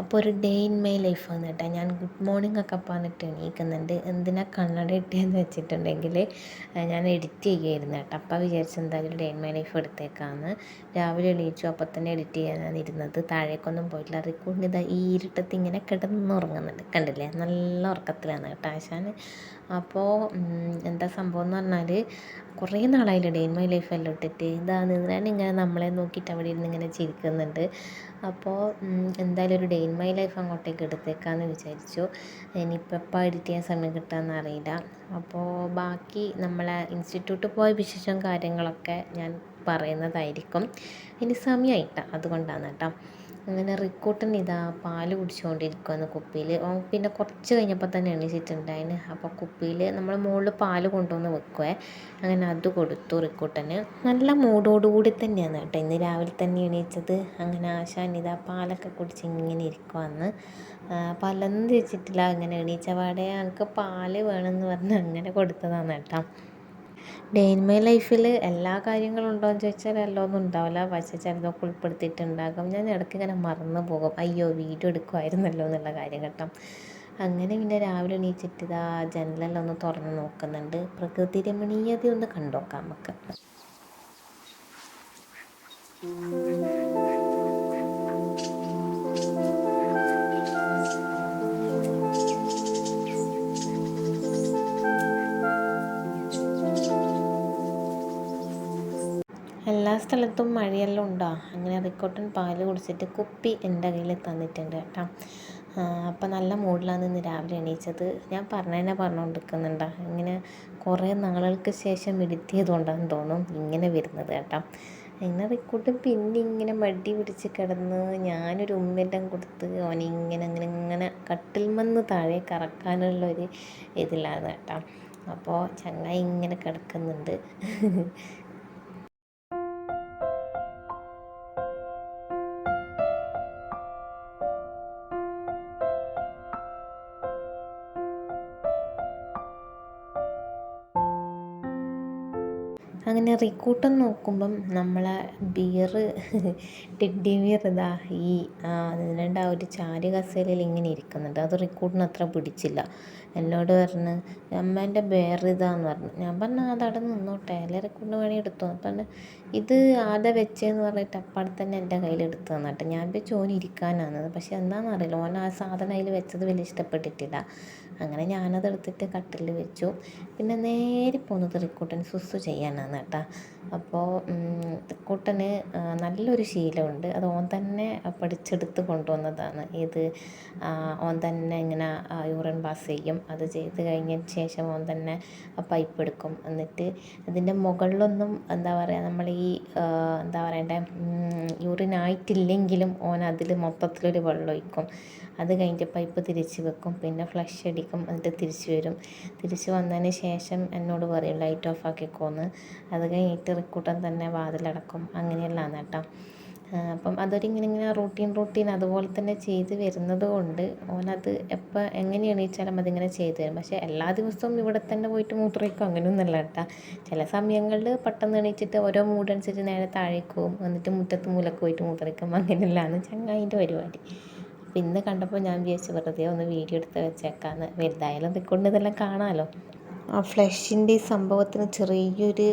അപ്പോൾ ഒരു day in my life ആണ് കേട്ടോ ഞാൻ ഗുഡ് മോർണിംഗ് ഒക്കെ പറഞ്ഞിട്ട് എണീക്കുന്നുണ്ട്. എന്തിനാ കണ്ണട ഇട്ടതെന്ന് വെച്ചിട്ടുണ്ടെങ്കിൽ ഞാൻ എഡിറ്റ് ചെയ്യുകയായിരുന്നു കേട്ടോ അപ്പോൾ വിചാരിച്ചു എന്തായാലും ഡേ ഇൻ മൈ ലൈഫ് എടുത്തേക്കാന്ന്. രാവിലെ എണീച്ചു അപ്പോൾ തന്നെ എഡിറ്റ് ചെയ്യാനാണ് ഇരുന്നത്. താഴേക്കൊന്നും പോയിട്ടില്ല. റിക്കൊണ്ട് ഇതാ ഈ ഇരുട്ടത്ത് ഇങ്ങനെ കിടന്നുറങ്ങുന്നുണ്ട് കണ്ടില്ലേ? നല്ല ഉറക്കത്തിലാണ് കേട്ടോ ആശാൻ അപ്പോൾ എന്താ സംഭവം എന്ന് പറഞ്ഞാൽ കുറേ നാളായില്ലേ ഡേ ഇൻ മൈ ലൈഫ് എല്ലാം ഇട്ടിട്ട്. ഇതാണ് ഇതിനാണ് ഇങ്ങനെ നമ്മളെ നോക്കിയിട്ട് അവിടെ ഇരുന്ന് ഇങ്ങനെ ചിരിക്കുന്നുണ്ട്. അപ്പോൾ എന്തായാലും ഒരു ഡേ ഇൻ മൈ ലൈഫ് അങ്ങോട്ടേക്ക് എടുത്തേക്കാന്ന് വിചാരിച്ചു. ഇനിയിപ്പോൾ എപ്പോൾ എഡിറ്റ് ചെയ്യാൻ സമയം കിട്ടുകയെന്ന് അറിയില്ല. അപ്പോൾ ബാക്കി നമ്മളെ ഇൻസ്റ്റിറ്റ്യൂട്ടിൽ പോയ വിശേഷം കാര്യങ്ങളൊക്കെ ഞാൻ പറയുന്നതായിരിക്കും. ഇനി സമയമായിട്ടാണ് അതുകൊണ്ടാണ് കേട്ടോ അങ്ങനെ റിക്കൂട്ടൻ ഇതാ പാൽ കുടിച്ചുകൊണ്ടിരിക്കുകയാണ് കുപ്പിയിൽ ഓൻ പിന്നെ കുറച്ച് കഴിഞ്ഞപ്പോൾ തന്നെ എണീച്ചിട്ടുണ്ടായിന് അപ്പോൾ കുപ്പിയിൽ നമ്മൾ മുകളിൽ പാൽ കൊണ്ടുവന്ന് വെക്കുവേ. അങ്ങനെ അത് കൊടുത്തു റിക്കൂട്ടന് നല്ല മൂടോടുകൂടി തന്നെയാണ് കേട്ടോ. ഇന്ന് രാവിലെ തന്നെ എണീച്ചത്. അങ്ങനെ ആശാൻ ഇതാ പാലൊക്കെ കുടിച്ച് ഇങ്ങനെ ഇരിക്കുവാന്ന് പലൊന്നും വെച്ചിട്ടില്ല. അങ്ങനെ എണീച്ച പാടെ എനിക്ക് പാൽ വേണമെന്ന് പറഞ്ഞ് അങ്ങനെ കൊടുത്തതാണ് കേട്ടോ. ഡേ ഇൻ മൈ ലൈഫിൽ എല്ലാ കാര്യങ്ങളും ഉണ്ടോ എന്ന് ചോദിച്ചാൽ എല്ലാം ഒന്നും ഉണ്ടാവില്ല. പക്ഷേ ചിലതൊക്കെ ഉൾപ്പെടുത്തിയിട്ടുണ്ടാകും. ഞാൻ ഇടയ്ക്ക് ഇങ്ങനെ മറന്നു പോകും. അയ്യോ വീഡിയോ എടുക്കുമായിരുന്നല്ലോ എന്നുള്ള കാര്യം കേട്ടോ. അങ്ങനെ പിന്നെ രാവിലെ എണീച്ചിട്ട് ഇതാ ജനലെല്ലാം ഒന്ന് തുറന്ന് നോക്കുന്നുണ്ട്. പ്രകൃതി രമണീയത ഒന്ന് കണ്ടോക്കാം നമുക്ക്. സ്ഥലത്തും മഴയെല്ലാം ഉണ്ടോ? അങ്ങനെ റിക്കോട്ടൻ പാൽ കുടിച്ചിട്ട് കുപ്പി എന്റെ കയ്യിൽ തന്നിട്ടുണ്ട് കേട്ടോ. അപ്പം നല്ല മൂഡിലാണ് ഇന്ന് രാവിലെ എണീച്ചത്. ഞാൻ പറഞ്ഞതന്നെ പറഞ്ഞുകൊണ്ടിരിക്കുന്നുണ്ടോ. ഇങ്ങനെ കുറേ നാളുകൾക്ക് ശേഷം എഡിറ്റ് ചെയ്തുകൊണ്ടാണെന്ന് തോന്നും ഇങ്ങനെ വരുന്നത് കേട്ടോ. അങ്ങനെ റിക്കോട്ട് പിന്നെ ഇങ്ങനെ മടി പിടിച്ച് കിടന്ന് ഞാനൊരു ഉമ്മെല്ലാം കൊടുത്ത് അവനിങ്ങനെ അങ്ങനെ ഇങ്ങനെ കട്ടിൽമന്ന് താഴെ കറക്കാനുള്ള ഒരു ഇതിലാണ് കേട്ടോ. അപ്പോൾ ചങ്ങായി ഇങ്ങനെ കിടക്കുന്നുണ്ട്. റിക്കൂട്ടം നോക്കുമ്പം നമ്മളെ ബിയർ ടെഡ്ഡി ബിയർ ഇതാ ഈ അതിനുണ്ട് ആ ഒരു ചാരി കസേരയിൽ ഇങ്ങനെ ഇരിക്കുന്നുണ്ട്. അത് റിക്കൂട്ടിന് അത്ര പിടിച്ചില്ല. എന്നോട് പറഞ്ഞ് അമ്മേന്റെ ബിയർ ഇതാന്ന് പറഞ്ഞു. ഞാൻ പറഞ്ഞു അതവിടെ നിന്നോട്ടെ. അല്ലെ റിക്കൂട്ടിന് വേണി എടുത്തോ. അപ്പം ഇത് ആദ്യം വെച്ചതെന്ന് പറഞ്ഞിട്ട് അപ്പാടെ തന്നെ എന്റെ കയ്യിൽ എടുത്തു തന്നിട്ട്. ഞാൻ വെച്ച് ഓൻ ഇരിക്കാനാണ് പക്ഷെ എന്താണെന്ന് അറിയില്ല. ഓൻ ആ സാധനം അതിൽ വെച്ചത് വലിയ ഇഷ്ടപ്പെട്ടിട്ടില്ല. അങ്ങനെ ഞാനത് എടുത്തിട്ട് കട്ടിലിൽ വെച്ചു. പിന്നെ നേരെ പോകുന്നത് തൃക്കൂട്ടൻ സുസു ചെയ്യാനാണ് കേട്ടോ. അപ്പോൾ തൃക്കൂട്ടന് നല്ലൊരു ശീലമുണ്ട്. അത് ഓൻ തന്നെ പഠിച്ചെടുത്ത് കൊണ്ടുവന്നതാണ്. ഇത് ഓൻ തന്നെ ഇങ്ങനെ യൂറിൻ പാസ് ചെയ്യും. അത് ചെയ്ത് കഴിഞ്ഞതിന് ശേഷം ഓൻ തന്നെ പൈപ്പ് എടുക്കും. എന്നിട്ട് അതിന്റെ മുകളിലൊന്നും എന്താ പറയുക നമ്മൾ ഈ എന്താ പറയണ്ടേ യൂറിൻ ആയിട്ടില്ലെങ്കിലും ഓൻ അതിൽ മൊത്തത്തിലൊരു വെള്ളം ഒഴിക്കും. അത് കഴിഞ്ഞിട്ട് പൈപ്പ് തിരിച്ച് വെക്കും. പിന്നെ ഫ്ലഷ് അടിക്കും. എന്നിട്ട് തിരിച്ച് വരും. തിരിച്ച് വന്നതിന് ശേഷം എന്നോട് പറയും ലൈറ്റ് ഓഫ് ആക്കിക്കോന്ന്. അത് കഴിഞ്ഞിട്ട് റിക്കൂട്ടൻ തന്നെ വാതിലടക്കും. അങ്ങനെയെല്ലാം കേട്ടോ. അപ്പം അതൊരിങ്ങനെ ഇങ്ങനെ റൂട്ടീൻ റൂട്ടീൻ അതുപോലെ തന്നെ ചെയ്ത് വരുന്നത് കൊണ്ട് ഓനത് എപ്പോൾ എങ്ങനെ എണീച്ചാലും അതിങ്ങനെ ചെയ്തു തരും. പക്ഷേ എല്ലാ ദിവസവും ഇവിടെ തന്നെ പോയിട്ട് മൂത്രമൊഴിക്കും. അങ്ങനെയൊന്നുമല്ല കേട്ടോ. ചില സമയങ്ങളിൽ പെട്ടെന്ന് എണീച്ചിട്ട് ഓരോ മൂടനുസരിച്ച് നേരെ താഴേക്കും എന്നിട്ട് മുറ്റത്ത് മൂലക്ക് പോയിട്ട് മൂത്രമൊഴിക്കും. അങ്ങനെയല്ലാണ് ചങ്ങായിന്റെ പരിപാടി. അപ്പോൾ ഇന്ന് കണ്ടപ്പോൾ ഞാൻ വിചാരിച്ചു വെറുതെ ഒന്ന് വീഡിയോ എടുത്ത് വെച്ചേക്കാന്ന്. വലുതായാലും ഇതുകൊണ്ട് ഇതെല്ലാം കാണാമല്ലോ ആ ഫ്ലഷിന്റെ ഈ സംഭവത്തിന് ചെറിയൊരു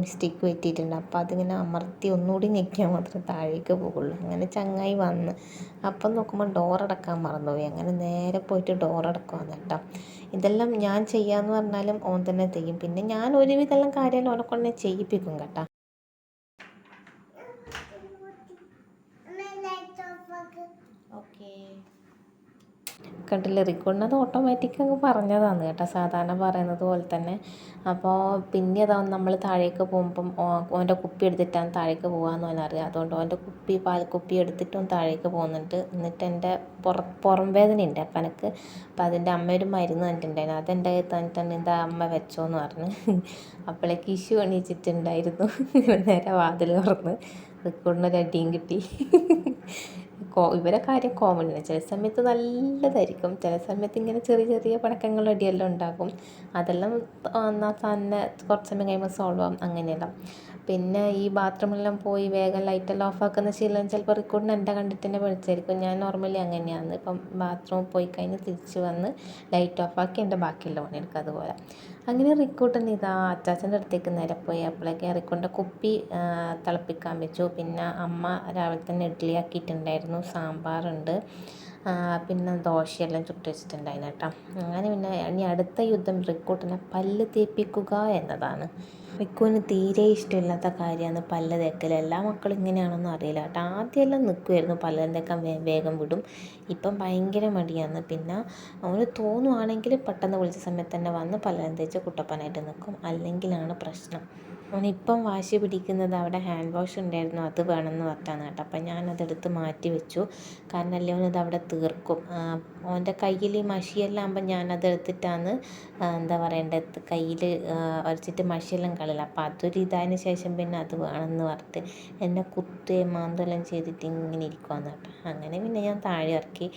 മിസ്റ്റേക്ക് പറ്റിയിട്ടുണ്ട്. അപ്പോൾ അതിങ്ങനെ അമർത്തി ഒന്നുകൂടി ഞെക്കിയാൽ മാത്രമേ താഴേക്ക് പോകുള്ളൂ. അങ്ങനെ ചങ്ങായി വന്ന്. അപ്പം നോക്കുമ്പോൾ ഡോർ അടക്കാൻ മറന്നുപോയി. അങ്ങനെ നേരെ പോയിട്ട് ഡോർ അടക്കുവാണ് കേട്ടോ. ഇതെല്ലാം ഞാൻ ചെയ്യാമെന്ന് പറഞ്ഞാലും ഓൻ തന്നെ ചെയ്യും. പിന്നെ ഞാൻ ഒരുവിധമെല്ലാം കാര്യമല്ല ഓനെ കൊണ്ട് ചെയ്യിപ്പിക്കും കേട്ടോ ഓക്കേ കണ്ടില്ല. റിക്കോർഡിനത് ഓട്ടോമാറ്റിക് അങ്ങ് പറഞ്ഞതാണ് കേട്ടോ. സാധാരണ പറയുന്നത് പോലെ തന്നെ. അപ്പോൾ പിന്നെ അതാ നമ്മൾ താഴേക്ക് പോകുമ്പം ഓന്റെ കുപ്പി എടുത്തിട്ടാണ് താഴേക്ക് പോകാമെന്ന് പറഞ്ഞറിയാം അതുകൊണ്ട് ഓന്റെ കുപ്പി പാൽക്കുപ്പി എടുത്തിട്ടും താഴേക്ക് പോകുന്നുണ്ട്. എന്നിട്ട് എന്റെ പുറ പുറം വേദന ഉണ്ട് അപ്പം എനിക്ക് അപ്പം അതിന്റെ അമ്മ ഒരു മരുന്ന് തന്നിട്ടുണ്ടായിരുന്നു അതെന്റെ കയ്യിൽ തന്നിട്ടുണ്ട് എന്താ അമ്മ വെച്ചോന്ന് പറഞ്ഞ്. അപ്പോഴേക്ക് ഇഷു എണീച്ചിട്ടുണ്ടായിരുന്നു. നേരെ വാതിൽ തുറന്ന്. റിക്കോർഡിനൊരു അടിയും കിട്ടി. കോ ഇവരെ കാര്യം കോമൺ ആണ് ചില സമയത്ത് നല്ലതായിരിക്കും. ചില സമയത്ത് ഇങ്ങനെ ചെറിയ ചെറിയ പണക്കങ്ങൾ അടിയെല്ലാം ഉണ്ടാകും. അതെല്ലാം തന്നെ കുറച്ച് സമയം കഴിയുമ്പോൾ സോൾവ് ആവും. അങ്ങനെയെല്ലാം. പിന്നെ ഈ ബാത്റൂമിലെല്ലാം പോയി വേഗം ലൈറ്റെല്ലാം ഓഫാക്കുന്ന ശീലം ചിലപ്പോൾ റെക്കോർഡിന് എന്റെ കണ്ടിട്ട് തന്നെ പഠിച്ചായിരിക്കും ഞാൻ നോർമലി അങ്ങനെയാണ്. ഇപ്പം ബാത്റൂമിൽ പോയി കഴിഞ്ഞ് തിരിച്ച് വന്ന് ലൈറ്റ് ഓഫാക്കി എന്റെ ബാക്കിയുള്ള പണിയെടുക്കുക അതുപോലെ. അങ്ങനെ റിക്കൂട്ടൻ ഇതാ അച്ചാച്ചന്റെ അടുത്തേക്ക് നേരെ പോയി. അപ്പോഴേക്ക് റിക്കൂട്ടിന്റെ കുപ്പി തിളപ്പിക്കാൻ വെച്ചു. പിന്നെ അമ്മ രാവിലെ തന്നെ ഇഡ്ഡലി ആക്കിയിട്ടുണ്ടായിരുന്നു സാമ്പാറുണ്ട്. പിന്നെ ദോശയെല്ലാം ചുട്ട് വെച്ചിട്ടുണ്ടായിരുന്നു കേട്ടോ. അങ്ങനെ പിന്നെ ഇനി അടുത്ത യുദ്ധം റിക്കൂട്ടിനെ പല്ല് തേപ്പിക്കുക എന്നതാണ്. റിക്കുവിന് തീരെ ഇഷ്ടമില്ലാത്ത കാര്യമാണ് പല്ല് തേക്കൽ എല്ലാ മക്കളും ഇങ്ങനെയാണെന്നും അറിയില്ല കേട്ടോ. ആദ്യമെല്ലാം നിൽക്കുമായിരുന്നു പല്ല് തേക്കാൻ വേഗം വിടും. ഇപ്പം ഭയങ്കര മടിയാണ്. പിന്നെ അവന് തോന്നുവാണെങ്കിൽ പെട്ടെന്ന് വിളിച്ച സമയത്ത് തന്നെ വന്ന് പല്ലൻ തേച്ച് കുട്ടപ്പനായിട്ട് നിൽക്കും. അല്ലെങ്കിലാണ് പ്രശ്നം. അവനിപ്പം വാശി പിടിക്കുന്നത് അവിടെ ഹാൻഡ് വാഷ് ഉണ്ടായിരുന്നു അത് വേണമെന്ന് പറഞ്ഞാണ് കേട്ടോ. അപ്പം ഞാനതെടുത്ത് മാറ്റി വെച്ചു. കാരണം അല്ലേ അവനത് അവിടെ തീർക്കും. അവന്റെ കയ്യിൽ ഈ മഷിയെല്ലാം ആകുമ്പോൾ ഞാനതെടുത്തിട്ടാണ് എന്താ പറയേണ്ടത് കയ്യിൽ ഉരച്ചിട്ട് മഷിയെല്ലാം കളയില്ല അപ്പം അതൊരു ഇതായതിന് ശേഷം പിന്നെ അത് വേണമെന്ന് പറഞ്ഞിട്ട് എന്നെ കുത്തുകയും മാന്തെല്ലാം ചെയ്തിട്ട് ഇങ്ങനെ ഇരിക്കുവാന്ന് കേട്ടോ. അങ്ങനെ പിന്നെ ഞാൻ താഴെ ഇറക്കി.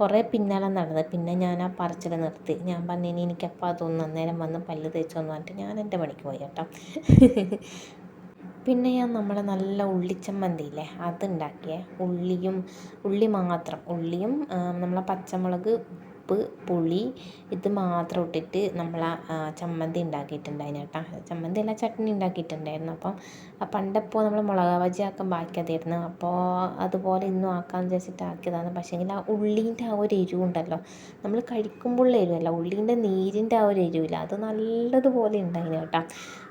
കുറേ പിന്നാലെ നടന്നത് പിന്നെ ഞാൻ ആ പറച്ചിൽ നിർത്തി. ഞാൻ പറഞ്ഞു ഇനി എനിക്കപ്പോൾ അതൊന്നും അന്നേരം വന്ന് പല്ല് തേച്ചോന്ന് പറഞ്ഞിട്ട് ഞാൻ എന്റെ പണിക്ക് പോയി കേട്ടോ. പിന്നെ ഞാൻ നമ്മളെ നല്ല ഉള്ളിച്ചമ്മന്തി ഇല്ലേ അതുണ്ടാക്കിയേ. ഉള്ളിയും ഉള്ളി മാത്രം. ഉള്ളിയും നമ്മളെ പച്ചമുളക് ഉപ്പ് പുളി ഇത് മാത്രം ഇട്ടിട്ട് നമ്മളെ ചമ്മന്തി ഉണ്ടാക്കിയിട്ടുണ്ടായിരുന്നു കേട്ടോ. ചമ്മന്തി അല്ല ചട്നി ഉണ്ടാക്കിയിട്ടുണ്ടായിരുന്നു. അപ്പം പണ്ടപ്പോൾ നമ്മൾ മുളക് ബജി ആക്കാൻ ബാക്കി അതായിരുന്നു അപ്പോൾ അതുപോലെ ഇന്നും ആക്കാമെന്ന് വിചാരിച്ചിട്ട് ആക്കിയതാണ്. പക്ഷേങ്കിൽ ആ ഉള്ളീന്റെ ആ ഒരു എരിവുണ്ടല്ലോ നമ്മൾ കഴിക്കുമ്പോഴുള്ള എരിവല്ല. ഉള്ളീന്റെ നീരിന്റെ ആ ഒരു എരിവില്ല. അത് നല്ലതുപോലെ ഉണ്ടായിരുന്നു കേട്ടോ.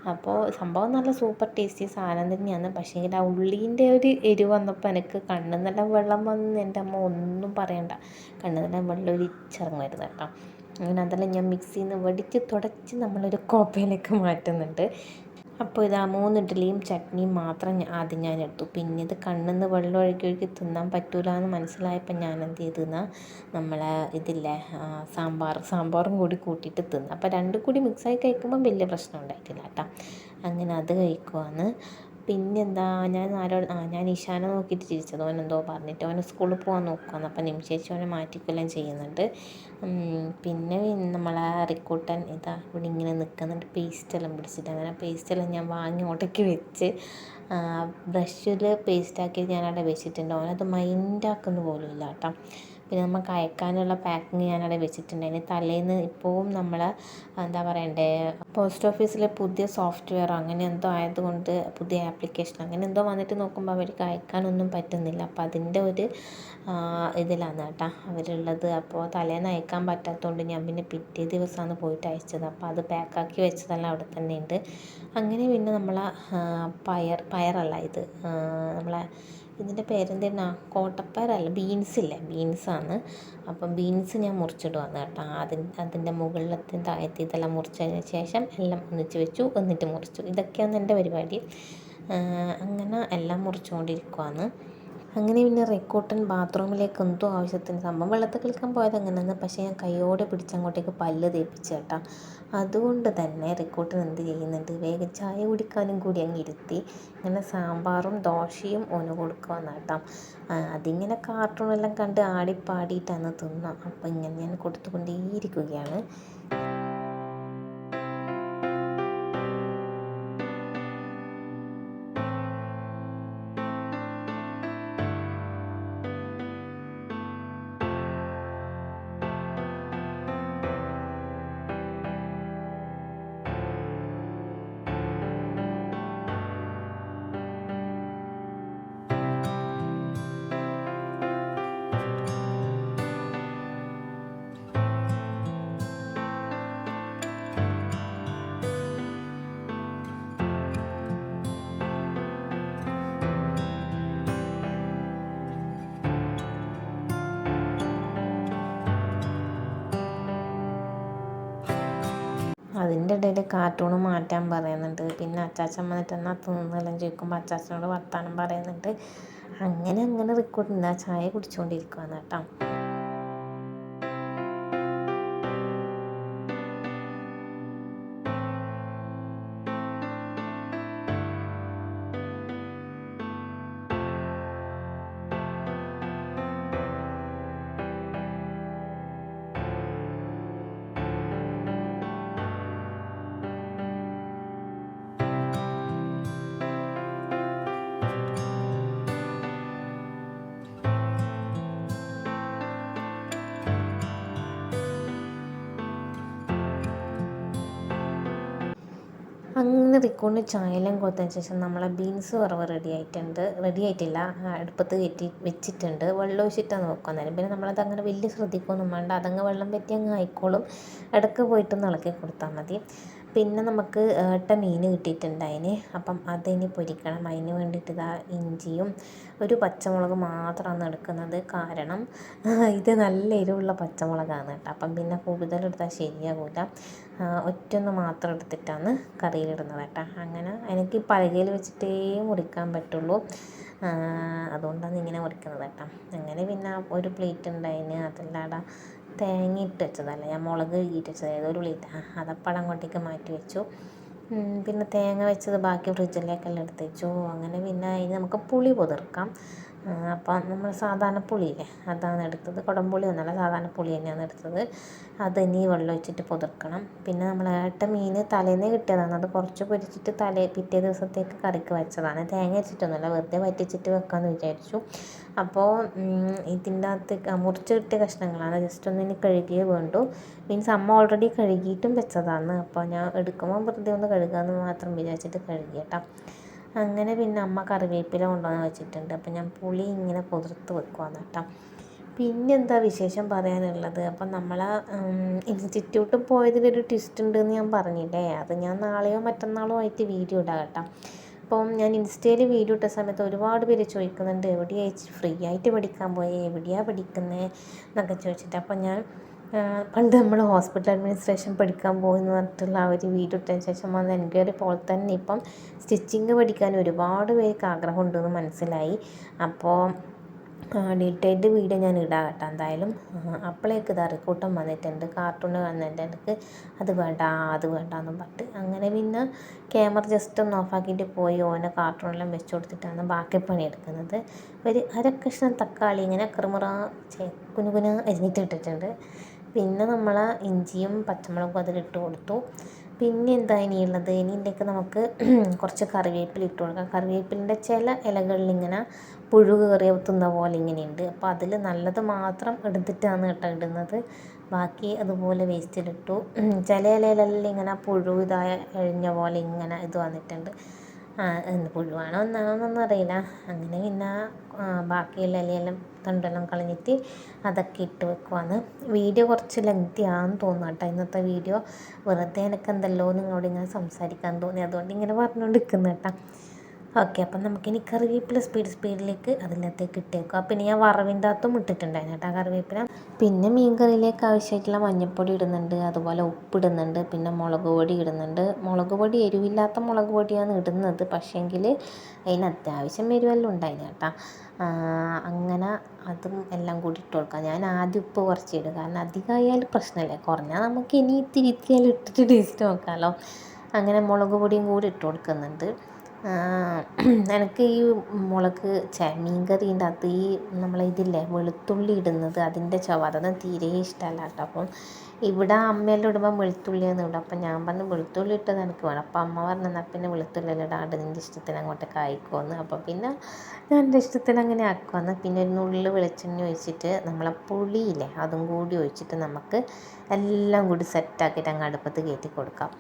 അപ്പോൾ സംഭവം നല്ല സൂപ്പർ ടേസ്റ്റി സാധനം തന്നെയാണ്. പക്ഷേങ്കിൽ ആ ഉള്ളീന്റെ ഒരു എരിവ് വന്നപ്പോൾ എനിക്ക് കണ്ണിൽ നിന്നെല്ലാം വെള്ളം വന്ന് എന്റെ അമ്മ ഒന്നും പറയണ്ട. കണ്ണിൽ നിന്നെല്ലാം വെള്ളം ഒലിച്ചിറങ്ങുമായിരുന്നു കേട്ടോ. അങ്ങനെ അതെല്ലാം ഞാൻ മിക്സിയിൽ നിന്ന് വടിച്ച് തുടച്ച് നമ്മളൊരു കോപ്പയിലേക്ക് മാറ്റുന്നുണ്ട്. അപ്പോൾ ഇതാ മൂന്ന് ഇഡ്ഡലിയും ചട്നിയും മാത്രം ആദ്യം ഞാൻ എടുത്തു. പിന്നെ ഇത് കണ്ണെന്ന് വെള്ളം ഒഴുകി ഒഴുകി തിന്നാൻ പറ്റൂല എന്ന് മനസ്സിലായപ്പോൾ ഞാൻ എന്ത് ചെയ്തെന്നാൽ നമ്മളെ ഇതില്ലേ സാമ്പാർ സാമ്പാറും കൂടി കൂട്ടിയിട്ട് തിന്നു. അപ്പോൾ രണ്ടും കൂടി മിക്സായി കഴിക്കുമ്പോൾ വലിയ പ്രശ്നം ഉണ്ടായിട്ടില്ല കേട്ടോ. അങ്ങനെ അത് കഴിക്കുവാന്ന്. പിന്നെന്താ? ഞാൻ ആരോട് ആ ഞാൻ ഇഷാനെ നോക്കിയിട്ട് ചിരിച്ചത്. ഓൻ എന്തോ പറഞ്ഞിട്ട് അവനെ സ്കൂളിൽ പോകാൻ നോക്കുകയാണ് അപ്പം നിമിഷേച്ചി ഓനെ മാറ്റിക്കൊല്ലാം ചെയ്യുന്നുണ്ട്. പിന്നെ നമ്മളെ റിക്കൂട്ടൻ ഇതാ ഇവിടെ ഇങ്ങനെ നിൽക്കുന്നുണ്ട് പേസ്റ്റെല്ലാം പിടിച്ചിട്ട്. അങ്ങനെ പേസ്റ്റെല്ലാം ഞാൻ വാങ്ങി ഉടക്കി വെച്ച് ബ്രഷിൽ പേസ്റ്റാക്കി ഞാനവിടെ വെച്ചിട്ടുണ്ട്. അവനത് മൈൻഡാക്കുന്ന പോലും ഇല്ല കേട്ടോ പിന്നെ നമുക്ക് അയക്കാനുള്ള പാക്കിങ് ഞാനവിടെ വെച്ചിട്ടുണ്ടായിരുന്നു തലേന്ന് ഇപ്പോഴും നമ്മൾ എന്താ പറയണ്ടേ പോസ്റ്റ് ഓഫീസിലെ പുതിയ സോഫ്റ്റ്വെയർ അങ്ങനെ എന്തോ ആയതുകൊണ്ട് പുതിയ ആപ്ലിക്കേഷൻ അങ്ങനെ എന്തോ വന്നിട്ട് നോക്കുമ്പോൾ അവർക്ക് അയക്കാനൊന്നും പറ്റുന്നില്ല. അപ്പം അതിന്റെ ഒരു ഇതിലാണ് കേട്ടോ അവരുള്ളത്. അപ്പോൾ തലേന്ന് അയക്കാൻ പറ്റാത്തതുകൊണ്ട് ഞാൻ പിന്നെ പിറ്റേ ദിവസമാണ് പോയിട്ട് അയച്ചത്. അപ്പോൾ അത് പാക്കാക്കി വെച്ചതെല്ലാം അവിടെ തന്നെ ഉണ്ട് അങ്ങനെ പിന്നെ നമ്മളെ പയർ പയറല്ല ഇത് നമ്മളെ ഇതിന്റെ പേരെന്താണ് കോട്ടപ്പയറല്ല ബീൻസില്ലേ ബീൻസാണ്. അപ്പം ബീൻസ് ഞാൻ മുറിച്ചിടുവാണ് കേട്ടോ. അതിന് അതിന്റെ മുകളിലത്തെ താഴത്തെ ഇതെല്ലാം മുറിച്ചതിന് ശേഷം എല്ലാം ഒന്നിച്ച് വെച്ചു എന്നിട്ട് മുറിച്ചു. ഇതൊക്കെയാണ് എന്റെ പരിപാടി. അങ്ങനെ എല്ലാം മുറിച്ചുകൊണ്ടിരിക്കുവാണ്. അങ്ങനെ പിന്നെ റെക്കോട്ടൻ ബാത്റൂമിലേക്ക് എന്തോ ആവശ്യത്തിന് സംഭവം. വെള്ളത്തിൽ കളിക്കാൻ പോയത് അങ്ങനെയാണ്. പക്ഷേ ഞാൻ കൈയോടെ പിടിച്ചങ്ങോട്ടേക്ക് പല്ല് തേപ്പിച്ച് കേട്ടോ. അതുകൊണ്ട് തന്നെ റിക്കൂട്ടൻ എന്ത് ചെയ്യുന്നുണ്ട്? വേഗം ചായ കുടിക്കാനും കൂടി അങ്ങ് ഇരുത്തി. ഇങ്ങനെ സാമ്പാറും ദോശയും ഓന് കൊടുക്കുമെന്ന് കേട്ടോ അതിങ്ങനെ കാർട്ടൂണെല്ലാം കണ്ട് ആടിപ്പാടിയിട്ടാണ് തിന്നുക അപ്പം ഇങ്ങനെ ഞാൻ കൊടുത്തുകൊണ്ടേയിരിക്കുകയാണ്. ഇടയിൽ കാർട്ടൂൺ മാറ്റാൻ പറയുന്നുണ്ട്. പിന്നെ അച്ചാച്ചൻ വന്നിട്ട് എന്നാൽ തിന്നെല്ലാം ചോദിക്കുമ്പോൾ അച്ചാച്ചനോട് വർത്താനം പറയുന്നുണ്ട്. അങ്ങനെ അങ്ങനെ റിക്കോർഡ് ഉണ്ട് ആ ചായ കുടിച്ചുകൊണ്ടിരിക്കുകയാണ് കേട്ടോ. അങ്ങനെ റിക്കോണിന് ചായയെല്ലാം കൊത്തതിന് ശേഷം നമ്മളെ ബീൻസ് വറവ് റെഡി ആയിട്ടുണ്ട്. റെഡി ആയിട്ടില്ല. അടുപ്പത്ത് കയറ്റി വെച്ചിട്ടുണ്ട്. വെള്ളം ഒഴിച്ചിട്ടാണ് നോക്കാൻ അന്നേരം പിന്നെ നമ്മളത് അങ്ങനെ വലിയ ശ്രദ്ധിക്കുകയൊന്നും വേണ്ട. അതങ്ങ് വെള്ളം പറ്റി അങ്ങ് ആയിക്കോളും. ഇടയ്ക്ക് പോയിട്ടൊന്ന് ഇളക്കി കൊടുത്താൽ മതി. പിന്നെ നമുക്ക് ഏട്ട മീൻ കിട്ടിയിട്ടുണ്ട് അതിന് അപ്പം അതിനി പൊരിക്കണം. അതിന് വേണ്ടിയിട്ട് ഇതാ ഇഞ്ചിയും ഒരു പച്ചമുളക് മാത്രമാണ് എടുക്കുന്നത്. കാരണം ഇത് നല്ല എരിവുള്ള പച്ചമുളകാണ് കേട്ടോ. അപ്പം പിന്നെ കൂടുതലെടുത്താൽ ശരിയാകില്ല ഒറ്റൊന്ന് മാത്രം എടുത്തിട്ടാണ് കറിയിലിടുന്നത് കേട്ടോ. അങ്ങനെ എനിക്ക് പലകയിൽ വെച്ചിട്ടേ മുറിക്കാൻ പറ്റുള്ളൂ. അതുകൊണ്ടാണ് ഇങ്ങനെ മുറിക്കുന്നത് കേട്ടോ. അങ്ങനെ പിന്നെ ഒരു പ്ലേറ്റ് ഉണ്ടായിന്. അതെല്ലാം തേങ്ങ ഇട്ട് വെച്ചതല്ല. ഞാൻ മുളക് കഴുകിയിട്ട് വെച്ചത്. ഒരു പ്ലേറ്റ് അതപ്പടം അങ്ങോട്ടേക്ക് മാറ്റി വെച്ചു. പിന്നെ തേങ്ങ വെച്ചത് ബാക്കി ഫ്രിഡ്ജിലേക്കെല്ലാം എടുത്ത് വെച്ചു. അങ്ങനെ പിന്നെ അതിന് നമുക്ക് പുളി പുതിർക്കാം. അപ്പം നമ്മൾ സാധാരണ പുളിയില്ലേ? അതാണ് എടുത്തത്. കുടംപുളി ഒന്നുമല്ല സാധാരണ പുളി തന്നെയാണ് എടുത്തത്. അത് ഇനി വെള്ളം ഒഴിച്ചിട്ട് പുതിർക്കണം. പിന്നെ നമ്മൾ ഏട്ട മീൻ തലേന്ന് കിട്ടിയതാണ്. അത് കുറച്ച് പൊരിച്ചിട്ട് തലേ പിറ്റേ ദിവസത്തേക്ക് കറിക്ക് വെച്ചതാണ്. തേങ്ങ അരച്ചിട്ടൊന്നുമല്ല വെറുതെ വറ്റിച്ചിട്ട് വെക്കാമെന്ന് വിചാരിച്ചു. അപ്പോൾ ഇതിന്റെ അകത്ത് മുറിച്ച് കിട്ടിയ കഷ്ണങ്ങളാണ്. ജസ്റ്റ് ഒന്ന് ഇനി കഴുകിയേ വേണ്ടു. മീൻസ് അമ്മ ഓൾറെഡി കഴുകിയിട്ടും വെച്ചതാണ്. അപ്പോൾ ഞാൻ എടുക്കുമ്പോൾ വെറുതെ ഒന്ന് കഴുകാമെന്ന് മാത്രം വിചാരിച്ചിട്ട് കഴുകി കേട്ടോ അങ്ങനെ പിന്നെ അമ്മ കറിവേപ്പില കൊണ്ടുവന്ന് വെച്ചിട്ടുണ്ട്. അപ്പം ഞാൻ പുളി ഇങ്ങനെ കുതിർത്ത് വെക്കുവാണ് കേട്ടോ. പിന്നെ എന്താ വിശേഷം പറയാനുള്ളത്? അപ്പം നമ്മൾ ഇൻസ്റ്റിറ്റ്യൂട്ടിൽ പോയതിലൊരു ട്വിസ്റ്റ് ഉണ്ടെന്ന് ഞാൻ പറഞ്ഞില്ലേ? അത് ഞാൻ നാളെയോ മറ്റന്നാളോ ആയിട്ട് വീഡിയോ ഇടാം കേട്ടോ. അപ്പം ഞാൻ ഇൻസ്റ്റയിൽ വീഡിയോ ഇട്ട സമയത്ത് ഒരുപാട് പേര് ചോദിക്കുന്നുണ്ട് എവിടെയാണ് ഫ്രീ ആയിട്ട് പഠിക്കാൻ പോയത് എവിടെയാണ് പഠിക്കുന്നത് എന്നൊക്കെ ചോദിച്ചിട്ട്. അപ്പം ഞാൻ പണ്ട് നമ്മൾ ഹോസ്പിറ്റൽ അഡ്മിനിസ്ട്രേഷൻ പഠിക്കാൻ പോയെന്ന് പറഞ്ഞിട്ടുള്ള ആ ഒരു വീഡിയോ ഇട്ടതിന് ശേഷം വന്ന എൻക്വയറി പോലെ തന്നെ ഇപ്പം സ്റ്റിച്ചിങ് പഠിക്കാൻ ഒരുപാട് പേർക്ക് ആഗ്രഹമുണ്ടെന്ന് മനസ്സിലായി. അപ്പോൾ ഡീറ്റെയിൽഡ് വീഡിയോ ഞാൻ ഇടാം കേട്ടോ എന്തായാലും. അപ്പോഴേക്ക് ഇതാ റിക്കൂട്ടം വന്നിട്ടുണ്ട് കാർട്ടൂൺ വന്നിട്ട് എനിക്ക് അത് വേണ്ട അത് വേണ്ട എന്നും പറഞ്ഞിട്ട് അങ്ങനെ പിന്നെ ക്യാമറ ജസ്റ്റ് ഒന്ന് ഓഫാക്കിയിട്ട് പോയി ഓനെ കാർട്ടൂണെല്ലാം വെച്ച് കൊടുത്തിട്ടാണ് ബാക്കി പണി എടുക്കുന്നത്. ഒരു അര തക്കാളി ഇങ്ങനെ കറുമുറ കുനു കുന അരിഞ്ഞിട്ട് ഇട്ടിട്ടുണ്ട്. പിന്നെ നമ്മൾ ഇഞ്ചിയും പച്ചമുളകും അതിലിട്ട് കൊടുത്തു. പിന്നെ എന്താ ഇനിയുള്ളത്? ഇനി ഇതിലേക്ക് നമുക്ക് കുറച്ച് കറിവേപ്പില ഇട്ട് കൊടുക്കാം. കറിവേപ്പിലിന്റെ ചില ഇലകളിൽ ഇങ്ങനെ പുഴു കയറി എത്തുന്ന പോലെ ഇങ്ങനെയുണ്ട്. അപ്പോൾ അതിൽ നല്ലത് മാത്രം എടുത്തിട്ടാണ് കേട്ടോ ഇടുന്നത്. ബാക്കി അതുപോലെ വേസ്റ്റിലിട്ടു. ചില ഇലയിലെല്ലാം ഇങ്ങനെ പുഴു ഇതായ കഴിഞ്ഞ പോലെ ഇങ്ങനെ ഇത് വന്നിട്ടുണ്ട്. എന്ത് പുഴുവാണോ. എന്നാണോ എന്നൊന്നും അറിയില്ല. അങ്ങനെ പിന്നെ ബാക്കിയുള്ള ഇലയെല്ലാം തണ്ടെല്ലാം കളഞ്ഞിട്ട് അതൊക്കെ ഇട്ട് വെക്കുവാണ്. വീഡിയോ കുറച്ച് ലെങ്തി ആണെന്ന് തോന്നുന്നു കേട്ടോ. ഇന്നത്തെ വീഡിയോ വെറുതെ എനിക്ക് എന്തല്ലോ നിങ്ങളോട് ഇങ്ങനെ സംസാരിക്കാൻ തോന്നി. അതുകൊണ്ട് ഇങ്ങനെ പറഞ്ഞുകൊണ്ട് നിൽക്കുന്നു കേട്ടോ. ഓക്കെ അപ്പം നമുക്കിനി കറിവേപ്പില സ്പീഡ് സ്പീഡിലേക്ക് അതിനകത്തേക്ക് അപ്പം ഇനി ഞാൻ വറവിന്റെ അകത്തും ഇട്ടിട്ടുണ്ടായിരുന്നു കേട്ടോ കറിവേപ്പില. പിന്നെ മീൻ കറിയിലേക്ക് ആവശ്യമായിട്ടുള്ള മഞ്ഞൾപ്പൊടി ഇടുന്നുണ്ട് അതുപോലെ ഉപ്പ് ഇടുന്നുണ്ട് പിന്നെ മുളക് പൊടി ഇടുന്നുണ്ട്. മുളക് പൊടി എരിവില്ലാത്ത മുളക് പൊടിയാണ് ഇടുന്നത് പക്ഷേങ്കിൽ അതിന് അത്യാവശ്യം എരിവെല്ലാം ഉണ്ടായിരുന്നു കേട്ടോ. അങ്ങനെ അതും എല്ലാം കൂടി ഇട്ട് കൊടുക്കാം. ഞാൻ ആദ്യം ഉപ്പ് കുറച്ച് ഇടും കാരണം അധികമായാൽ പ്രശ്നമില്ല. കുറഞ്ഞാൽ നമുക്ക് ഇനി ഇത്തിരി ഇത്തിരിയാലും ഇട്ടിട്ട് ടേസ്റ്റ് നോക്കാമല്ലോ അങ്ങനെ മുളക് പൊടിയും കൂടി ഇട്ട് കൊടുക്കുന്നുണ്ട്. എനിക്ക് ഈ മുളക് മീൻ കറീന്റെ അകത്ത് ഈ നമ്മളെ ഇതില്ലേ വെളുത്തുള്ളി ഇടുന്നത് അതിന്റെ ചുവ അതൊന്നും തീരെ ഇഷ്ടമല്ല കേട്ടോ അപ്പം ഇവിടെ അമ്മയെല്ലാം ഇടുമ്പോൾ വെളുത്തുള്ളിയാണ് ഇടും അപ്പം ഞാൻ പറഞ്ഞു വെളുത്തുള്ളി ഇട്ടത് എനിക്ക് വേണം. അപ്പം അമ്മ പറഞ്ഞു എന്നാൽ പിന്നെ വെളുത്തുള്ളി എല്ലാം ഇടാണ്ട് നിന്റെ ഇഷ്ടത്തിന് അങ്ങോട്ട് ആയിക്കോന്ന്. അപ്പോൾ പിന്നെ ഞാൻ എന്റെ ഇഷ്ടത്തിന് അങ്ങനെ ആക്കുമെന്ന് പിന്നെ ഒരു നുള്ളിൽ വെളിച്ചെണ്ണ ഒഴിച്ചിട്ട് നമ്മളെ പുളിയില്ലേ അതും കൂടി ഒഴിച്ചിട്ട് നമുക്ക് എല്ലാം കൂടി സെറ്റാക്കിയിട്ട് അങ്ങ് അടുപ്പത്ത് കയറ്റി കൊടുക്കാം.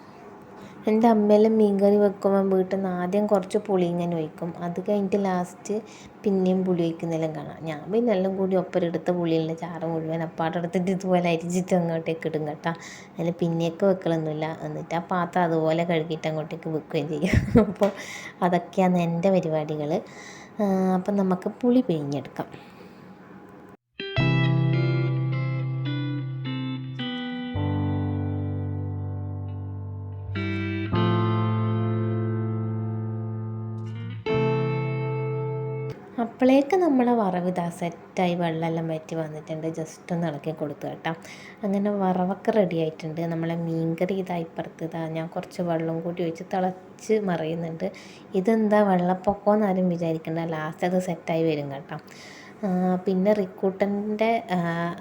എന്റെ അമ്മയെല്ലാം മീൻ കറി വെക്കുമ്പോൾ വീട്ടിൽ നിന്ന് ആദ്യം കുറച്ച് പുളി ഇങ്ങനെ ഒഴിക്കും. അത് കഴിഞ്ഞിട്ട് ലാസ്റ്റ് പിന്നെയും പുളി ഒഴിക്കുന്നതെല്ലാം കാണാം. ഞാൻ പിന്നെ എല്ലാം കൂടി ഒപ്പരെടുത്ത പുളിയുള്ള ചാറ് മുഴുവൻ അപ്പാടെടുത്തിട്ട് ഇതുപോലെ അരിച്ചിട്ട് അങ്ങോട്ടേക്ക് ഇടും കേട്ടോ. അതിൽ പിന്നെയൊക്കെ വെക്കലൊന്നുമില്ല. എന്നിട്ട് ആ പാത്രം അതുപോലെ കഴുകിയിട്ട് അങ്ങോട്ടേക്ക് വെക്കുകയും ചെയ്യും. അപ്പോൾ അതൊക്കെയാണ് എന്റെ പരിപാടികൾ അപ്പം നമുക്ക് പുളി പിഴിഞ്ഞെടുക്കാം. അപ്പോഴേക്ക് നമ്മളെ വറവിത സെറ്റായി വെള്ളമെല്ലാം വറ്റി വന്നിട്ടുണ്ട്. ജസ്റ്റ് ഒന്ന് ഇളക്കി കൊടുത്തു കേട്ടോ. അങ്ങനെ വറവൊക്കെ റെഡി ആയിട്ടുണ്ട്. നമ്മളെ മീൻകറി ഇതാ ഇപ്പുറത്ത് ഇതാ ഞാൻ കുറച്ച് വെള്ളം കൂടി ഒഴിച്ച് തിളച്ച് മറിയുന്നുണ്ട്. ഇതെന്താ വെള്ളപ്പൊക്കമെന്ന് ആരും വിചാരിക്കേണ്ട. ലാസ്റ്റ് അത് സെറ്റായി വരും കേട്ടോ. പിന്നെ റിക്കൂട്ടന്റെ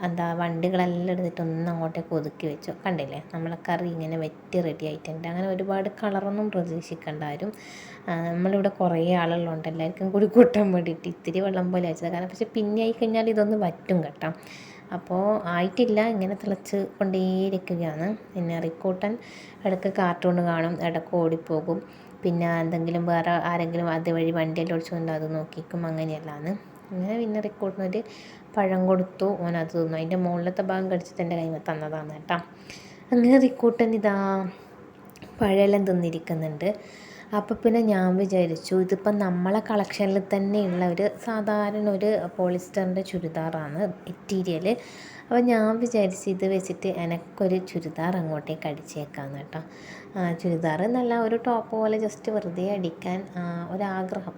എന്താ വണ്ടികളെല്ലാം എടുത്തിട്ട് ഒന്ന് അങ്ങോട്ടേക്ക് ഒതുക്കി വെച്ചു. കണ്ടില്ലേ? നമ്മളെ കറി ഇങ്ങനെ വെറ്റി റെഡി ആയിട്ടുണ്ട്. അങ്ങനെ ഒരുപാട് കളറൊന്നും പ്രതീക്ഷിക്കേണ്ട ആരും. നമ്മളിവിടെ കുറേ ആളുകളുണ്ട്. എല്ലാവർക്കും കൂടി കൂട്ടാൻ വേണ്ടിയിട്ട് ഇത്തിരി വെള്ളം പോലെ വെച്ചത് കാരണം പക്ഷേ പിന്നെ ആയി കഴിഞ്ഞാൽ ഇതൊന്ന് വറ്റും കേട്ടോ. അപ്പോൾ ആയിട്ടില്ല. ഇങ്ങനെ തിളച്ച് കൊണ്ടേയിരിക്കുകയാണ്. പിന്നെ റിക്കൂട്ടൻ ഇടയ്ക്ക് കാർട്ടൂൺ കാണും. ഇടയ്ക്ക് ഓടിപ്പോകും. പിന്നെ എന്തെങ്കിലും വേറെ ആരെങ്കിലും അതുവഴി വണ്ടിയെല്ലാം ഓടിച്ചുകൊണ്ട് അത് നോക്കിക്കും. അങ്ങനെയല്ലാന്ന് അങ്ങനെ പിന്നെ റിക്കൂട്ടിനൊരു പഴം കൊടുത്തു. ഓൻ അത് തിന്നു. അതിന്റെ മുകളിലത്തെ ഭാഗം കടിച്ചിട്ട് എന്റെ കൈമ തന്നതാണ് കേട്ടോ. അങ്ങനെ റിക്കൂട്ടൻ ഇതാ പഴമെല്ലാം തിന്നിരിക്കുന്നുണ്ട്. അപ്പോൾ പിന്നെ ഞാൻ വിചാരിച്ചു ഇതിപ്പം നമ്മളെ കളക്ഷനിൽ തന്നെയുള്ള ഒരു സാധാരണ ഒരു പോളിസ്റ്ററിന്റെ ചുരിദാറാണ് മെറ്റീരിയൽ അപ്പോൾ ഞാൻ വിചാരിച്ചു ഇത് വെച്ചിട്ട് എനക്കൊരു ചുരിദാർ അങ്ങോട്ടേക്ക് അടിച്ചേക്കാന്ന് കേട്ടോ. ചുരിദാർ എന്നല്ല ഒരു ടോപ്പ് പോലെ ജസ്റ്റ് വെറുതെ അടിക്കാൻ ഒരാഗ്രഹം.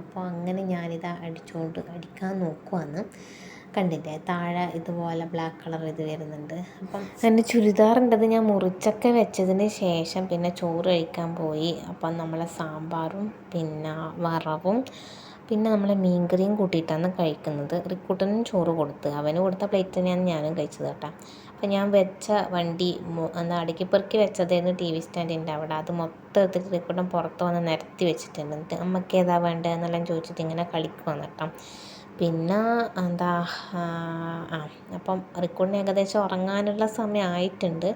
അപ്പോൾ അങ്ങനെ ഞാനിത് അടിച്ചുകൊണ്ട് അടിക്കാൻ നോക്കുവാന്ന് കണ്ടില്ലേ? താഴെ ഇതുപോലെ ബ്ലാക്ക് കളർ ഇത് വരുന്നുണ്ട്. അപ്പം എന്റെ ചുരിദാറിന്റെത് ഞാൻ മുറിച്ചൊക്കെ വെച്ചതിന് ശേഷം പിന്നെ ചോറ് കഴിക്കാൻ പോയി. അപ്പം നമ്മളെ സാമ്പാറും പിന്നെ വറവും പിന്നെ നമ്മൾ മീൻകറിയും കൂട്ടിയിട്ടാണ് കഴിക്കുന്നത്. റിക്കൂട്ടനും ചോറ് കൊടുത്ത് അവന് കൊടുത്ത പ്ലേറ്റ് തന്നെയാണ് ഞാനും കഴിച്ചത് കേട്ടോ. അപ്പം ഞാൻ വെച്ച വണ്ടി നാടിക്ക് പെറുക്കി വെച്ചതായിരുന്നു ടി വി സ്റ്റാൻഡിന്റെ അവിടെ. അത് മൊത്തത്തിൽ കൂടെ പുറത്ത് വന്ന് നിരത്തി വെച്ചിട്ടുണ്ട്. എന്നിട്ട് അമ്മയ്ക്ക് ഏതാ വേണ്ടതെന്നെല്ലാം ചോദിച്ചിട്ട് ഇങ്ങനെ കളിക്കുവാണ് കേട്ടോ. പിന്നെ എന്താ ആ അപ്പം റിക്കോർഡിന് ഏകദേശം ഉറങ്ങാനുള്ള സമയം ആയിട്ടുണ്ട്.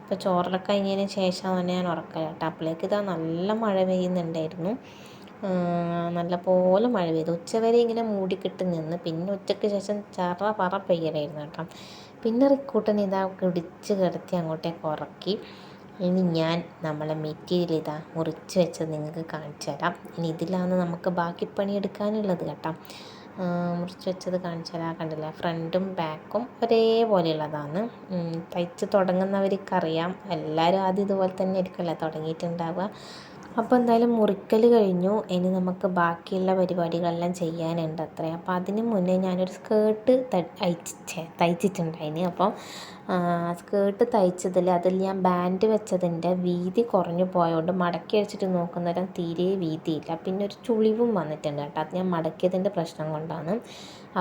ഇപ്പോൾ ചോറൊക്കെ കഴിഞ്ഞതിന് ശേഷം തന്നെ ഞാൻ ഉറക്കാം കേട്ടോ. അപ്പോഴേക്ക് ഇതാ നല്ല മഴ പെയ്യുന്നുണ്ടായിരുന്നു. നല്ല പോലെ മഴ പെയ്തു. ഉച്ചവരെ ഇങ്ങനെ മൂടിക്കെട്ടി നിന്ന്. പിന്നെ ഉച്ചയ്ക്ക് ശേഷം ചറ പറ പെയ്യലായിരുന്നു കേട്ടോ. പിന്നെ റിക്കൂട്ടൻ ഇതാ പിടിച്ച് കിടത്തി അങ്ങോട്ടേക്ക് ഉറക്കി. ഇനി ഞാൻ നമ്മളെ മെറ്റീരിയൽ ഇതാ മുറിച്ച് വെച്ചത് നിങ്ങൾക്ക് കാണിച്ചു തരാം. ഇനി ഇതിലാണ് നമുക്ക് ബാക്കി പണി എടുക്കാനുള്ളത് കേട്ടോ മുറിച്ച് വെച്ചത് കാണിച്ചു തരാം. കണ്ടില്ലേ? ഫ്രണ്ടും ബാക്കും ഒരേപോലെയുള്ളതാണ്. തയ്ച്ച് തുടങ്ങുന്നവർക്കറിയാം എല്ലാവരും ആദ്യം ഇതുപോലെ തന്നെ ആയിരിക്കുമല്ലോ? തുടങ്ങിയിട്ടുണ്ടാവുക. അപ്പോൾ എന്തായാലും മുറിക്കൽ കഴിഞ്ഞു. ഇനി നമുക്ക് ബാക്കിയുള്ള പരിപാടികളെല്ലാം ചെയ്യാനുണ്ട് അത്രേ. അപ്പോൾ അതിന് മുന്നേ ഞാനൊരു സ്കേർട്ട് തയ്ച്ചിട്ടുണ്ടായിന്. അപ്പം സ്കേർട്ട് തയ്ച്ചതിൽ അതിൽ ഞാൻ ബാൻഡ് വെച്ചതിന്റെ വീതി കുറഞ്ഞു പോയതുകൊണ്ട് മടക്കി അടിച്ചിട്ട് നോക്കുന്നേരം തീരെ വീതിയില്ല. പിന്നെ ഒരു ചുളിവും വന്നിട്ടുണ്ട് കേട്ടോ. അത് ഞാൻ മടക്കിയതിന്റെ പ്രശ്നം കൊണ്ടാണ്.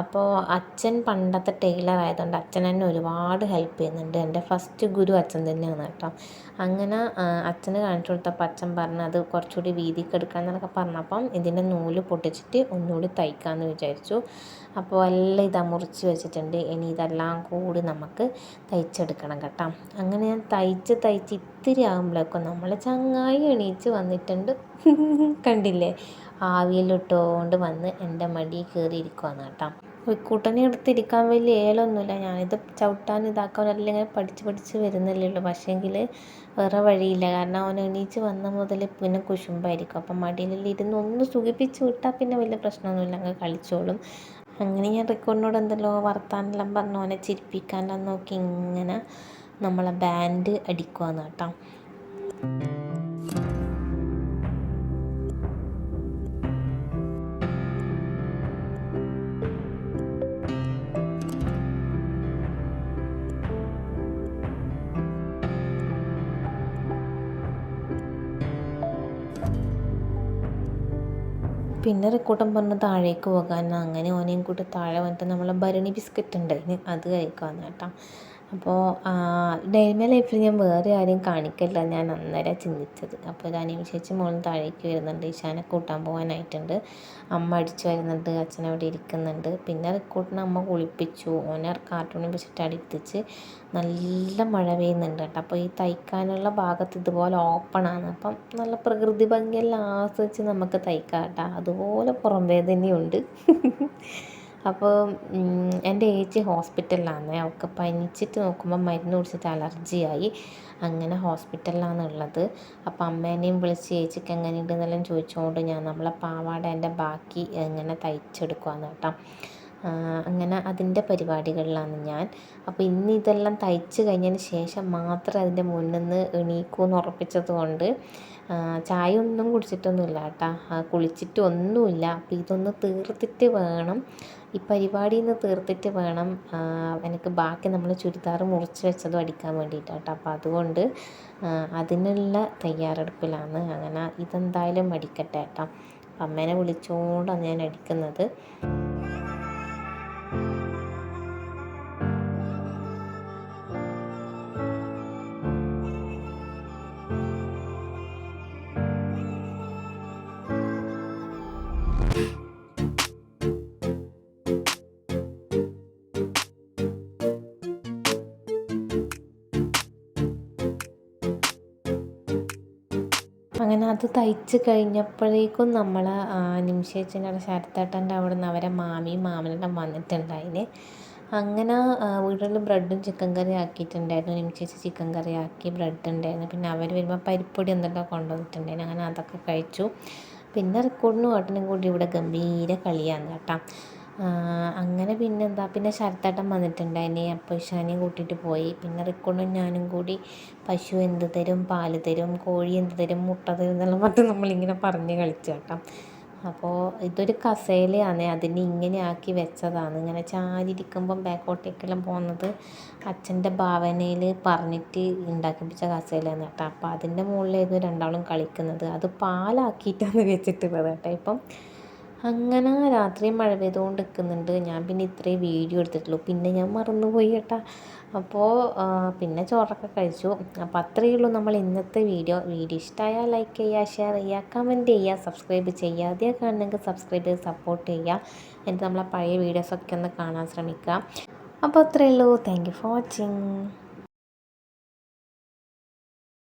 അപ്പോൾ അച്ഛൻ പണ്ടത്തെ ടൈലർ ആയതുകൊണ്ട് അച്ഛൻ എന്നെ ഒരുപാട് ഹെൽപ്പ് ചെയ്യുന്നുണ്ട്. എന്റെ ഫസ്റ്റ് ഗുരു അച്ഛൻ തന്നെയാണ് കേട്ടോ. അങ്ങനെ അച്ഛന് കാണിച്ചു കൊടുത്തപ്പോൾ അച്ഛൻ പറഞ്ഞു അത് കുറച്ചുകൂടി വീതിക്ക് എടുക്കാമെന്നൊക്കെ പറഞ്ഞപ്പം ഇതിന്റെ നൂൽ പൊട്ടിച്ചിട്ട് ഒന്നുകൂടി തയ്ക്കാമെന്ന് വിചാരിച്ചു. അപ്പോൾ എല്ലാം ഇതാ മുറിച്ച് വെച്ചിട്ടുണ്ട്. ഇനി ഇതെല്ലാം കൂടി നമുക്ക് തയ്ച്ചെടുക്കണം കേട്ടോ. അങ്ങനെ ഞാൻ തയ്ച്ച് തയ്ച്ച് ഇത്തിരി ആകുമ്പോഴേക്കും നമ്മൾ ചങ്ങായി എണീച്ച് വന്നിട്ടുണ്ട്. കണ്ടില്ലേ? ആവിയിലിട്ടുകൊണ്ട് വന്ന് എന്റെ മടി കയറിയിരിക്കുവാണ് കേട്ടോ. കൂട്ടനെ എടുത്തിരിക്കാൻ വലിയ ഏലൊന്നുമില്ല. ഞാനിത് ചവിട്ടാൻ ഇതാക്കാൻ എല്ലാം ഇങ്ങനെ പഠിച്ച് പഠിച്ച് വരുന്നല്ലേ ഉള്ളൂ. പക്ഷേങ്കിൽ വേറെ വഴിയില്ല. കാരണം അവൻ എണീച്ച് വന്ന മുതൽ പിന്നെ കുശുമ്പായിരിക്കും. അപ്പം മടിയിലെല്ലാം ഇരുന്ന് ഒന്ന് സുഖിപ്പിച്ച് വിട്ടാൽ പിന്നെ വലിയ പ്രശ്നമൊന്നുമില്ല. അങ്ങ് കളിച്ചോളും. അങ്ങനെ ഞാൻ റെക്കോർഡിനോട് എന്തെല്ലോ വർത്താനെല്ലാം പറഞ്ഞു അവനെ ചിരിപ്പിക്കാനെല്ലാം നോക്കി ഇങ്ങനെ നമ്മളെ ബാൻഡ് അടിക്കുവാന്ന് കേട്ടോ. പിന്നെ റിക്കൂട്ടൻ പറഞ്ഞു താഴേക്ക് പോകാൻ അങ്ങനെ ഓനെയും കൂട്ടി താഴെ വന്നിട്ട് നമ്മളെ ഭരണി ബിസ്ക്കറ്റ് ഉണ്ടായിന് അത് കഴിക്കാൻ കേട്ടോ. അപ്പോൾ ഡെയിലി ലൈഫിൽ ഞാൻ വേറെ ആരെയും കാണിക്കില്ല. ഞാൻ അന്നേരം ചിന്തിച്ചത്. അപ്പോൾ ഞാൻ ചേച്ചി മോളും താഴേക്ക് വരുന്നുണ്ട്. ഈശാനെ കൂട്ടാൻ പോകാനായിട്ടുണ്ട് അമ്മ അടിച്ചു വരുന്നുണ്ട്. അച്ഛൻ അവിടെ ഇരിക്കുന്നുണ്ട്. പിന്നെ റിക്കൂട്ടിനെ അമ്മ കുളിപ്പിച്ചു. ഓനെ കാർട്ടൂണിൽ വെച്ചിട്ട് അടുത്തിച്ച് നല്ല മഴ പെയ്യുന്നുണ്ട് കേട്ടോ. അപ്പോൾ ഈ തയ്ക്കാനുള്ള ഭാഗത്ത് ഇതുപോലെ ഓപ്പണാണ് അപ്പം നല്ല പ്രകൃതി ഭംഗിയെല്ലാം ആസ്വദിച്ച് നമുക്ക് തയ്ക്കാം കേട്ടോ. അതുപോലെ പുറം വേദനയുണ്ട്. അപ്പോൾ എന്റെ ഏച്ചി ഹോസ്പിറ്റലിലാണ് അവൾക്ക് പനിച്ചിട്ട് നോക്കുമ്പോൾ മരുന്ന് കുടിച്ചിട്ട് അലർജിയായി. അങ്ങനെ ഹോസ്പിറ്റലിലാണ് ഉള്ളത്. അപ്പോൾ അമ്മേനെയും വിളിച്ച് ചേച്ചിക്ക് എങ്ങനെയുണ്ട് എന്നെല്ലാം ചോദിച്ചുകൊണ്ട് ഞാൻ നമ്മളെ പാവാട എന്റെ ബാക്കി എങ്ങനെ തയ്ച്ചെടുക്കുകയെന്ന് കേട്ടോ. അങ്ങനെ അതിന്റെ പരിപാടികളിലാണ് ഞാൻ. അപ്പോൾ ഇന്ന് ഇതെല്ലാം തയ്ച്ച് കഴിഞ്ഞതിന് ശേഷം മാത്രം അതിന്റെ മുന്നിൽ നിന്ന് എണീക്കൂ എന്ന് ഉറപ്പിച്ചത് കൊണ്ട് ചായ ഒന്നും കുടിച്ചിട്ടൊന്നുമില്ല കേട്ടോ. കുളിച്ചിട്ടൊന്നുമില്ല. അപ്പോൾ ഇതൊന്ന് തീർത്തിട്ട് വേണം. ഈ പരിപാടി ഒന്ന് തീർത്തിട്ട് വേണം എനിക്ക് ബാക്കി നമ്മൾ ചുരിദാർ മുറിച്ച് വെച്ചതും അടിക്കാൻ വേണ്ടിയിട്ട് കേട്ടോ. അപ്പോൾ അതുകൊണ്ട് അതിനുള്ള തയ്യാറെടുപ്പിലാണ്. അങ്ങനെ ഇതെന്തായാലും അടിക്കട്ടെ കേട്ടോ. അമ്മേനെ വിളിച്ചുകൊണ്ടാണ് ഞാൻ അടിക്കുന്നത്. അങ്ങനെ അത് തയ്ച്ച് കഴിഞ്ഞപ്പോഴേക്കും നമ്മൾ നിമിഷേച്ചന്റെ ശരത്തേട്ടന്റെ അവിടെ നിന്ന് അവരെ മാമിയും മാമനെല്ലാം വന്നിട്ടുണ്ടായിന്. അങ്ങനെ വീട്ടിൽ ബ്രെഡും ചിക്കൻ കറി ആക്കിയിട്ടുണ്ടായിരുന്നു. നിമിഷേച്ചി ചിക്കൻ കറി ആക്കി ബ്രെഡ് ഉണ്ടായിരുന്നു പിന്നെ അവർ വരുമ്പോൾ പരിപ്പൊടി എന്തെല്ലാം കൊണ്ടുവന്നിട്ടുണ്ടായിരുന്നു. അങ്ങനെ അതൊക്കെ കഴിച്ചു. പിന്നെ റെക്കോർഡിന് ഏട്ടനും കൂടി ഇവിടെ ഗംഭീര കളിയാണ് കേട്ടോ. അങ്ങനെ പിന്നെ എന്താ പിന്നെ ശരത്തേട്ടൻ വന്നിട്ടുണ്ടായിരുന്നേ അപ്പോൾ ഇഷാനെയും കൂട്ടിയിട്ട് പോയി. പിന്നെ റിക്കോണും ഞാനും കൂടി പശു എന്ത് തരും പാൽ തരും കോഴി എന്ത് തരും മുട്ട തരും എന്നെല്ലാം പറഞ്ഞിട്ട് നമ്മളിങ്ങനെ പറഞ്ഞ് കളിച്ചു കേട്ടോ. അപ്പോൾ ഇതൊരു കസേലയാണ് അതിനെ ഇങ്ങനെ ആക്കി വെച്ചതാണ്. ഇങ്ങനെ ചാരിയിരിക്കുമ്പം ബാക്കോട്ടേക്കെല്ലാം പോകുന്നത് അച്ഛന്റെ ഭാവനയിൽ പറഞ്ഞിട്ട് ഉണ്ടാക്കിപ്പിച്ച കസേലയാണ് കേട്ടോ. അപ്പോൾ അതിന്റെ മുകളിലായിരുന്നു രണ്ടാളും കളിക്കുന്നത്. അത് പാലാക്കിയിട്ടാണ് വെച്ചിട്ടുള്ളത് കേട്ടോ ഇപ്പം. അങ്ങനെ രാത്രി മഴ പെയ്തുകൊണ്ട് നിൽക്കുന്നുണ്ട് ഞാൻ പിന്നെ ഇത്രയും വീഡിയോ എടുത്തിട്ടുള്ളൂ. പിന്നെ ഞാൻ മറന്നുപോയി കേട്ടാ. അപ്പോൾ പിന്നെ ചോറൊക്കെ കഴിച്ചു. അപ്പോൾ അത്രയേ ഉള്ളൂ നമ്മൾ ഇന്നത്തെ വീഡിയോ. വീഡിയോ ഇഷ്ടമായാൽ ലൈക്ക് ചെയ്യുക ഷെയർ ചെയ്യുക കമന്റ് ചെയ്യുക സബ്സ്ക്രൈബ് ചെയ്യുക. ആദ്യം കാണണമെങ്കിൽ സബ്സ്ക്രൈബ് ചെയ്ത് സപ്പോർട്ട് ചെയ്യുക. എന്നിട്ട് നമ്മളെ പഴയ വീഡിയോസൊക്കെ ഒന്ന് കാണാൻ ശ്രമിക്കുക. അപ്പോൾ അത്രയേ ഉള്ളൂ. Thank you for watching